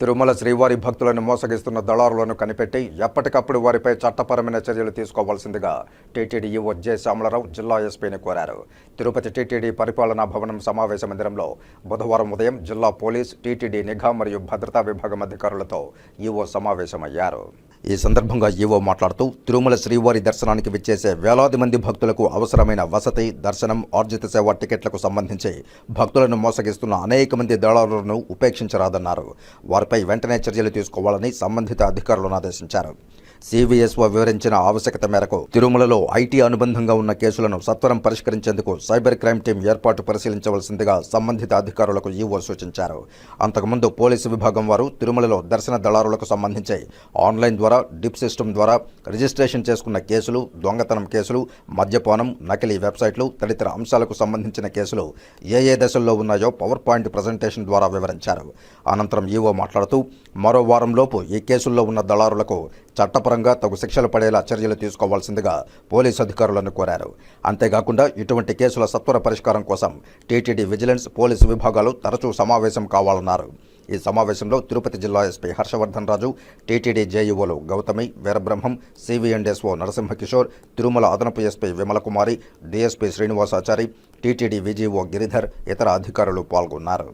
తిరుమల శ్రీవారి భక్తులను మోసగిస్తున్న దళారులను కనిపెట్టి ఎప్పటికప్పుడు వారిపై చట్టపరమైన చర్యలు తీసుకోవాల్సిందిగా టీటీడీ ఈవో జె శ్యామలరావు జిల్లా ఎస్పీని కోరారు. తిరుపతి టీటీడీ పరిపాలనా భవనం సమావేశ మందిరంలో బుధవారం ఉదయం జిల్లా పోలీస్ టీటీడీ నిఘా మరియు భద్రతా విభాగం అధికారులతో ఈవో సమావేశమయ్యారు. ఈ సందర్భంగా ఈవో మాట్లాడుతూ తిరుమల శ్రీవారి దర్శనానికి విచ్చేసే వేలాది మంది భక్తులకు అవసరమైన వసతి దర్శనం ఆర్జిత సేవ టికెట్లకు సంబంధించి భక్తులను మోసగిస్తున్న అనేక మంది దళారులను ఉపేక్షించరాదన్నారు. వారిపై వెంటనే చర్యలు తీసుకోవాలని సంబంధిత అధికారులను ఆదేశించారు. సివిఎస్ఓ వివరించిన ఆవశ్యకత మేరకు తిరుమలలో ఐటీ అనుబంధంగా ఉన్న కేసులను సత్వరం పరిష్కరించేందుకు సైబర్ క్రైమ్ టీం ఏర్పాటు పరిశీలించవలసిందిగా సంబంధిత అధికారులకు ఈవో సూచించారు. అంతకుముందు పోలీసు విభాగం వారు తిరుమలలో దర్శన దళారులకు సంబంధించి ఆన్లైన్ ద్వారా డిప్ సిస్టమ్ ద్వారా రిజిస్ట్రేషన్ చేసుకున్న కేసులు దొంగతనం కేసులు మద్యపానం నకిలీ వెబ్సైట్లు తదితర అంశాలకు సంబంధించిన కేసులు ఏ ఏ దశల్లో ఉన్నాయో పవర్ పాయింట్ ప్రజెంటేషన్ ద్వారా వివరించారు. అనంతరం ఈవో మాట్లాడుతూ మరో వారంలోపు ఈ కేసుల్లో ఉన్న దళారులకు చట్టపరంగా తగు శిక్షలు పడేలా చర్యలు తీసుకోవాల్సిందిగా పోలీసు అధికారులను కోరారు. అంతేకాకుండా ఇటువంటి కేసుల సత్వర పరిష్కారం కోసం టీటీడీ విజిలెన్స్ పోలీసు విభాగాలు తరచూ సమావేశం కావాలన్నారు. ఈ సమావేశంలో తిరుపతి జిల్లా SP Harshavardhan Raju TTD జేఈఓలు Gowthami Veerabrahmam CV and SO Narasimhakishore Tirumala అదనపు SP Vimalakumari DSP Srinivasachari TTD VGO Giridhar ఇతర అధికారులు పాల్గొన్నారు.